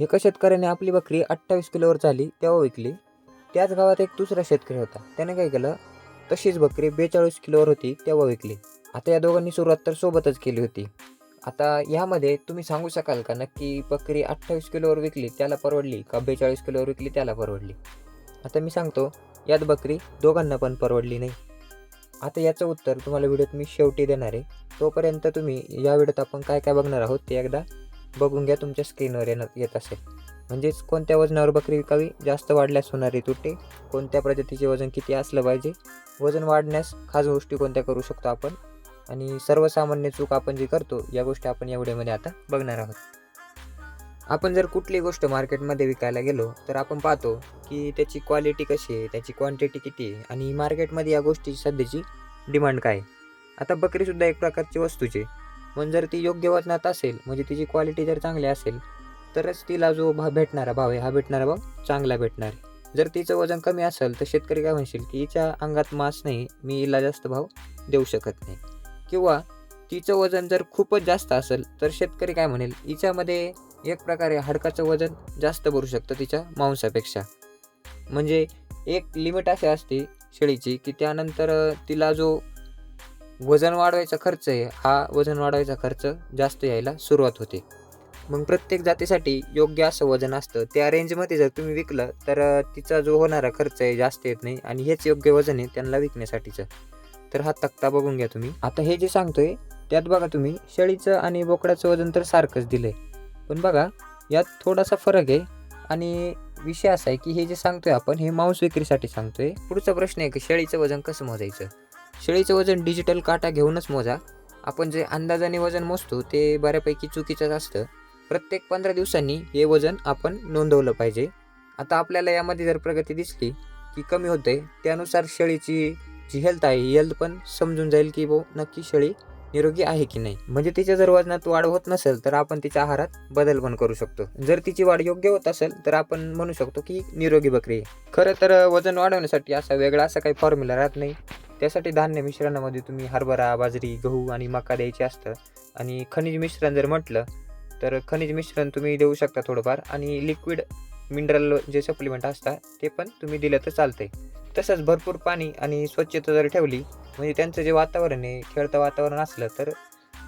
एका शेतकऱ्याने आपली बकरी अठ्ठावीस किलोवर झाली तेव्हा विकली. त्याच गावात एक दुसरा शेतकरी होता. त्याने काय केलं? तशीच बकरी बेचाळीस किलोवर होती तेव्हा विकली. आता या दोघांनी सुरुवात तर सोबतच केली होती. आता ह्यामध्ये तुम्ही सांगू शकाल का नक्की बकरी अठ्ठावीस किलोवर विकली त्याला परवडली का बेचाळीस किलोवर विकली त्याला परवडली? आता मी सांगतो यात बकरी दोघांना पण परवडली नाही. आता याचं उत्तर तुम्हाला व्हिडिओत मी शेवटी देणार आहे. तोपर्यंत तुम्ही या व्हिडिओत आपण काय काय बघणार आहोत ते एकदा बघून घ्या तुमच्या स्क्रीनवर येणं येत असेल. म्हणजेच कोणत्या वजनावर बकरी विकावी? जास्त वाढल्यास होणारे तुटे कोणत्या प्रजातीचे वजन किती असलं पाहिजे? वजन वाढण्यास खास गोष्टी कोणत्या करू शकतो आपण? आणि सर्वसामान्य चूक आपण जी करतो या गोष्टी आपण या व्हिडिओमध्ये आता बघणार आहोत. आपण जर कुठली गोष्ट मार्केटमध्ये विकायला गेलो तर आपण पाहतो की त्याची क्वालिटी कशी आहे त्याची क्वांटिटी किती आहे आणि मार्केटमध्ये या गोष्टीची सध्याची डिमांड काय आहे. आता बकरीसुद्धा एक प्रकारची वस्तूची आहे. पण जर ती योग्य वजनात असेल म्हणजे तिची क्वालिटी जर चांगली असेल तरच तिला जो भाव भेटणारा भाव आहे हा भेटणारा भाव चांगला भेटणार आहे. जर तिचं वजन कमी असेल तर शेतकरी काय म्हणशील की हिच्या अंगात मास नाही मी हिला जास्त भाव देऊ शकत नाही. किंवा तिचं वजन जर खूपच जास्त असेल तर शेतकरी काय म्हणेल हिच्यामध्ये एक प्रकारे हाडकाचं वजन जास्त भरू शकतं तिच्या मांसापेक्षा. म्हणजे एक लिमिट अशी असते शेळीची की त्यानंतर तिला जो वजन वाढवायचा खर्च आहे हा वजन वाढवायचा खर्च जास्त यायला सुरुवात होते. मग प्रत्येक जातीसाठी योग्य असं वजन असतं. त्या रेंजमध्ये जर तुम्ही विकलं तर तिचा जो होणारा खर्च आहे जास्त येत नाही आणि हेच योग्य वजन आहे त्यांना विकण्यासाठीचं. तर हा तक्ता बघून घ्या तुम्ही. आता हे जे सांगतोय त्यात बघा तुम्ही शेळीचं आणि बोकडाचं वजन तर सारखंच दिलंय. पण बघा यात थोडासा फरक आहे आणि विषय असा आहे की हे जे सांगतोय आपण हे मांस विक्रीसाठी सांगतोय. पुढचा प्रश्न आहे की शेळीचं वजन कसं मोजायचं? शेळीचं वजन डिजिटल काटा घेऊनच मोजा. आपण जे अंदाजाने वजन मोजतो ते बऱ्यापैकी चुकीचंच असतं. प्रत्येक पंधरा दिवसांनी हे वजन आपण नोंदवलं पाहिजे. आता आपल्याला यामध्ये जर प्रगती दिसली की कमी होते त्यानुसार शेळीची जी हेल्थ आहे ही हेल्थ पण समजून जाईल की बो नक्की शेळी निरोगी आहे की नाही. म्हणजे तिच्या जर वजनात वाढ होत नसेल तर आपण तिच्या आहारात बदल पण करू शकतो. जर तिची वाढ योग्य होत असेल तर आपण म्हणू शकतो की निरोगी बकरी आहे. खरं तर वजन वाढवण्यासाठी असा वेगळा असा काही फॉर्म्युला राहत नाही. त्यासाठी धान्य मिश्रणामध्ये तुम्ही हरभरा बाजरी गहू आणि मका द्यायचे असतं. आणि खनिज मिश्रण जर म्हटलं तर खनिज मिश्रण तुम्ही देऊ शकता थोडंफार. आणि लिक्विड मिनरल जे सप्लिमेंट असतात ते पण तुम्ही दिलं तर चालतंय. तसंच भरपूर पाणी आणि स्वच्छता जर ठेवली म्हणजे त्यांचं जे वातावरण आहे खेळतं वातावरण असलं तर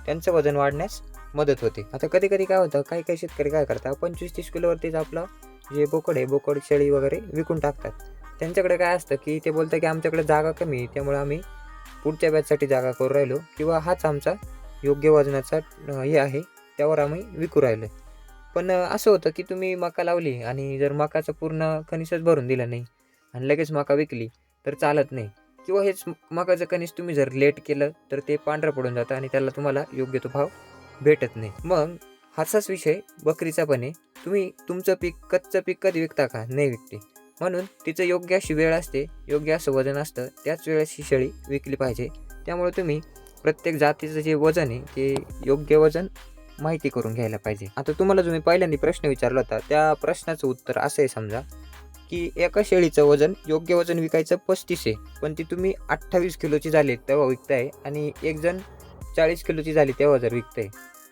त्यांचं वजन वाढण्यास मदत होते. आता कधी कधी काय होतं काही काही शेतकरी काय करतात पंचवीस तीस किलोवरतीच आपलं जे बोकड आहे बोकड शेळी वगैरे विकून टाकतात. त्यांच्याकडे काय असतं की ते बोलतं की आमच्याकडे जागा कमी आहे त्यामुळे आम्ही पुढच्या बॅचसाठी जागा करू राहिलो. किंवा हाच आमचा योग्य वजनाचा हे आहे त्यावर आम्ही विकू राहिलो. पण असं होतं की तुम्ही मका लावली आणि जर मकाचं पूर्ण कणीसच भरून दिलं नाही आणि लगेच मका विकली तर चालत नाही. किंवा हेच मकाचं कणीस तुम्ही जर लेट केलं तर ते पांढरं पडून जातं आणि त्याला तुम्हाला योग्य तो भाव भेटत नाही. मग हाचाच विषय बकरीचा पण आहे. तुम्ही तुमचं पीक कच्चं पीक कधी विकता का? नाही विकते. म्हणून तिचं योग्य अशी वेळ असते योग्य असं वजन असतं त्याच वेळेस ही शेळी विकली पाहिजे. त्यामुळे तुम्ही प्रत्येक जातीचं जे वजन आहे ते योग्य वजन माहिती करून घ्यायला पाहिजे. आता तुम्हाला जो मी पहिल्यांदा प्रश्न विचारला होता त्या प्रश्नाचं उत्तर असं आहे समजा की एका शेळीचं वजन योग्य वजन विकायचं पस्तीस आहे पण ती तुम्ही अठ्ठावीस किलोची झाली तेव्हा विकताय आणि एक जण चाळीस किलोची झाली तेव्हा जर विकताय.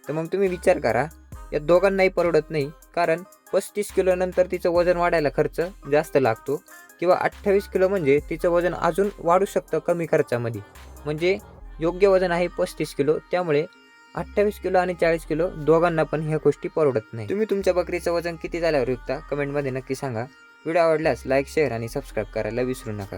तर मग तुम्ही विचार करा या दोघांनाही परवडत नाही कारण पस्तीस किलो नंतर तिचं वजन वाढायला खर्च जास्त लागतो किंवा अठ्ठावीस किलो म्हणजे तिचं वजन अजून वाढू शकतं कमी खर्चामध्ये. म्हणजे योग्य वजन आहे पस्तीस किलो त्यामुळे अठ्ठावीस किलो आणि चाळीस किलो दोघांना पण ह्या गोष्टी परवडत नाही. तुम्ही तुमच्या बकरीचं वजन किती झाल्यावर विकता? कमेंटमध्ये नक्की सांगा. व्हिडिओ आवडल्यास लाईक शेअर आणि सबस्क्राईब करायला विसरू नका.